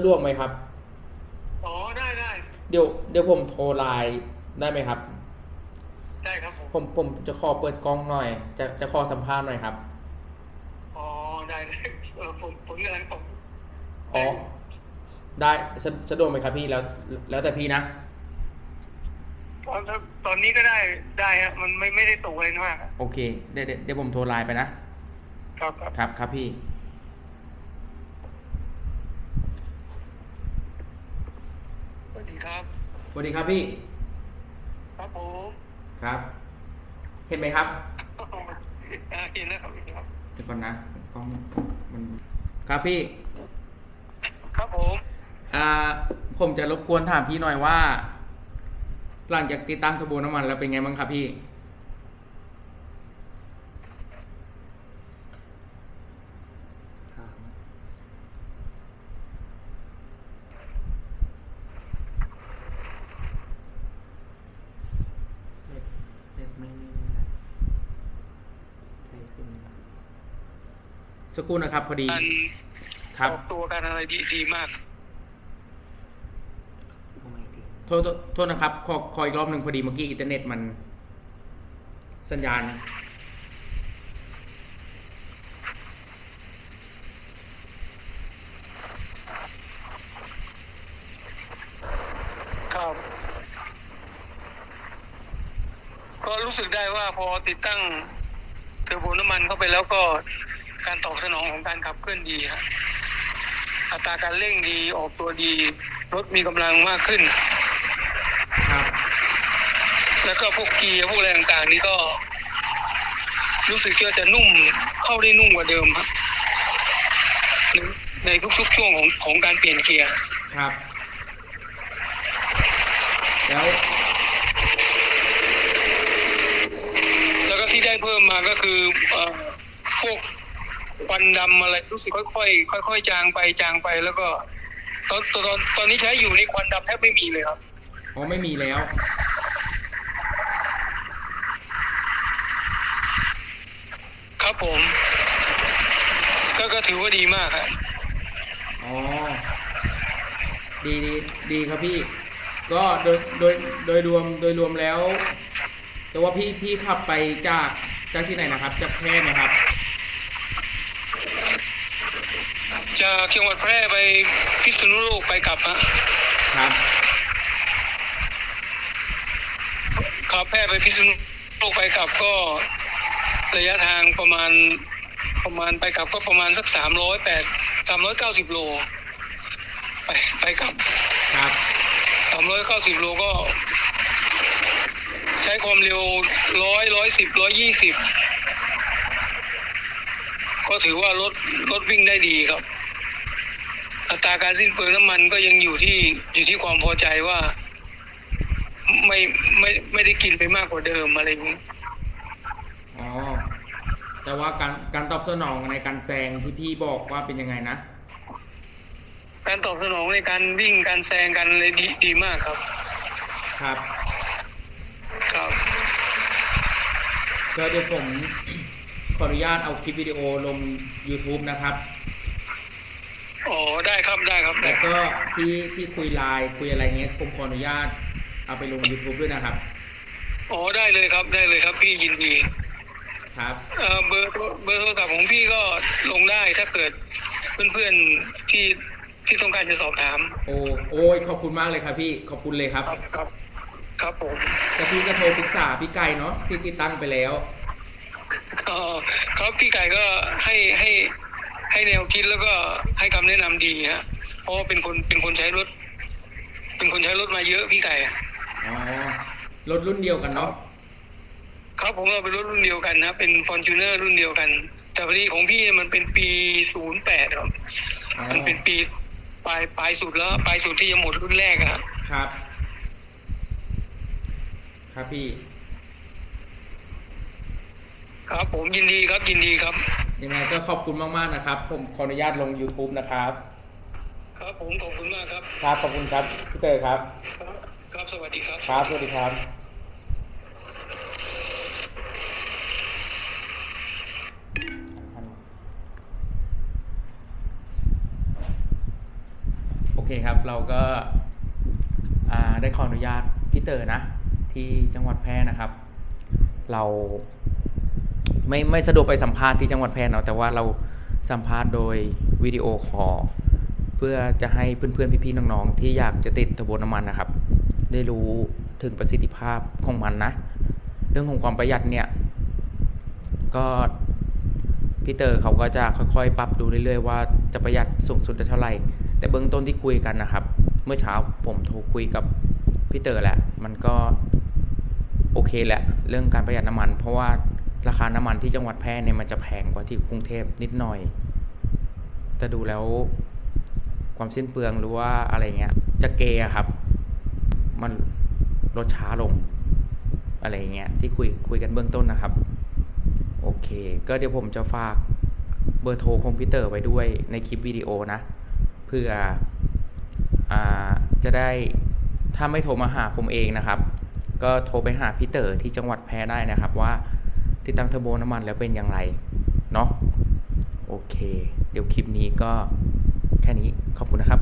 ะดวกไหมครับ อ๋อได้ได้เดี๋ยวเดี๋ยวผมโทรไลน์ได้ไหมครับ ได้ครับผมผมผมจะขอเปิดกล้องหน่อย จะจะขอสัมภาษณ์หน่อยครับ อ๋อได้ได้เออผมผมกำลังตกอ๋อ ได้สะสะดวกไหมครับพี่แล้ว แล้วแต่พี่นะ ตอนตอนนี้ก็ได้ได้ฮะมันไม่ไม่ได้ตกอะไรมากอะโอเค เดี๋ยวเดี๋ยวเดี๋ยวผมโทรไลน์ไปนะ ครับครับ ครับครับพี่ วัสดีครับ สวัสดีครับพี่ ครับผมครับ เห็นไหมครับอ่าเห็นแล้วครับเห็นครับ เดี๋ยวก่อนนะกล้องมันครับพี่ ครับผมอ่าผมจะรบกวนถามพี่หน่อยว่า หลังจากติดตั้งเทอร์โบน้ำมันแล้วเป็นไงบ้างครับพี่ สักครู่นะครับ พอดีการครับออกตัวกันอะไรดีดีมาก โทษโทษโทษนะครับขอขออีกรอบหนึ่งพอดีเมื่อกี้อินเทอร์เน็ตมัน สัญญาณ ครับ ก็รู้สึกได้ว่าพอติดตั้งเทอร์โบน้ำมันเข้าไปแล้วก็ การตอบสนองของการขับเคลื่อนดีฮะอัตราการเร่งดีออกตัวดี รถมีกำลังมากขึ้น ครับ แล้วก็พวกเกียร์พวกอะไรต่างๆนี่ก็ รู้สึกว่าจะนุ่มเข้าได้นุ่มกว่าเดิมครับ ในในทุกๆช่วงของของการเปลี่ยนเกียร์ครับ แล้วแล้วก็ที่ได้เพิ่มมาก็คือเอ่อพวก ควันดำอะไรรู้สึกค่อยๆค่อย ๆ จางไปจางไปแล้วก็ ตอนตอนตอนนี้ใช้อยู่นี่ควันดำแทบไม่มีเลยครับอ๋อไม่มีแล้ว ครับผม ก็ก็ถือว่าดีมากครับอ๋อดีดีดีครับพี่ ก็โดยโดยโดยรวมโดยรวมแล้ว แต่ว่าพี่พี่ขับไปจากจากที่ไหนนะครับ จากแพร่ไหมครับ จากจังหวัดแพร่ไปพิษณุโลกไปกลับฮะครับครับแพร่ไปพิษณุโลกไปกลับก็ระยะทางประมาณประมาณไปกลับก็ประมาณสักสามร้อยแปดสามร้อยเก้าสิบโล ไปไปกลับครับสามร้อยเก้าสิบโลก็ ใช้ความเร็วร้อยร้อยสิบร้อยยี่สิบก็ถือว่ารถรถวิ่งได้ดีครับอัต ราการสิ้นเปลืองน้ำมันก็ยังอยู่ที่อยู่ที่ความพอใจว่า ไม่ไม่ไม่ได้กินไปมากกว่าเดิมอะไรอย่างนี้อ๋อแต่ว่าการการตอบสนองในการแซงที่พี่บอกว่าเป็นยังไงนะ การตอบสนองในการวิ่งการแซงกันเลยดีดีมากครับ ครับ ครับ ก็เดี๋ยวผมขออนุญาตเอาคลิปวิดีโอลง YouTube นะครับ อ๋อได้ครับได้ครับได้แล้วครับก็ที่ที่คุยไลน์คุยอะไรเงี้ยผมขออนุญาตเอาไปลง YouTube ด้วยนะครับ อ๋อได้เลยครับได้เลยครับพี่ยินดีครับเอ่อเบอร์โทรเบอร์โทรศัพท์ของพี่ก็ลงได้ถ้าเกิดเพื่อนๆที่ที่ต้องการจะสอบถาม โอ้โอ้ยขอบคุณมากเลยครับพี่ขอบคุณเลยครับ ครับครับครับผมแต่พี่ก็โทรปรึกษาพี่ไก่เนาะที่ติดตั้งไปแล้ว อ๋อครับพี่ไก่ก็ให้ให้ ให้แนวคิดแล้วก็ให้คำแนะนำดีฮะเพราะว่าเป็นคนเป็นคนใช้รถ เป็นคนใช้รถมาเยอะพี่ไก่อะอ๋อรถรุ่นเดียวกันเนาะครับผมเราเป็นรถรุ่นเดียวกันนะเป็นฟอร์จูเนอร์รุ่นเดียวกัน แต่พอดีของพี่เนี่ยมันเป็นปีศูนย์แปดครับอ๋อมันเป็นปีปลายปลายสุดแล้วปลายสุดที่จะหมดรุ่นแรกอะครับ ครับครับพี่ ครับผมยินดีครับยินดีครับ ยังไงก็ขอบคุณมากๆนะครับ ผมขออนุญาตลง YouTube นะครับ ครับผมขอบคุณมากครับ ครับขอบคุณครับพี่เตอร์ครับ ครับครับสวัสดีครับ ครับสวัสดีครับโอเคครับเราก็อ่าได้ขออนุญาตพี่เต๋อนะ ที่จังหวัดแพร่นะครับ เรา ไม่ไม่สะดวกไปสัมภาษณ์ที่จังหวัดแพร่เนาะแต่ว่าเราสัมภาษณ์โดยวิดีโอคอลเพื่อจะให้เพื่อนๆพี่ๆน้องๆ ที่อยากจะติดทอร์โบน้ำมันนะครับ ได้รู้ถึงประสิทธิภาพของมันนะ เรื่องของความประหยัดเนี่ย ก็พี่เตอร์เขาก็จะค่อยๆ ปรับดูเรื่อยๆว่าจะประหยัดสูงสุดได้เท่าไหร่ แต่เบื้องต้นที่คุยกันนะครับ เมื่อเช้าผมโทรคุยกับพี่เตอร์แหละ มันก็โอเคแหละ เรื่องการประหยัดน้ำมัน เพราะว่า ราคาน้ำมันที่จังหวัดแพร่เนี่ยมันจะแพงกว่าที่กรุงเทพนิดหน่อย แต่ดูแล้วความสิ้นเปลืองหรือว่าอะไรเงี้ยจะเกยครับ มันลดช้าลง อะไรเงี้ยที่คุยคุยกันเบื้องต้นนะครับ โอเค ก็เดี๋ยวผมจะฝากเบอร์โทรของพี่เตอร์ไว้ด้วยในคลิปวิดีโอนะ เพื่ออจะได้ถ้าไม่โทรมาหาผมเองนะครับ ก็โทรไปหาพี่เตอที่จังหวัดแพร่ได้นะครับว่า ติดตั้งเทอร์โบน้ำมันแล้วเป็นอย่างไรเนาะโอเค เดี๋ยวคลิปนี้ก็แค่นี้ขอบคุณนะครับ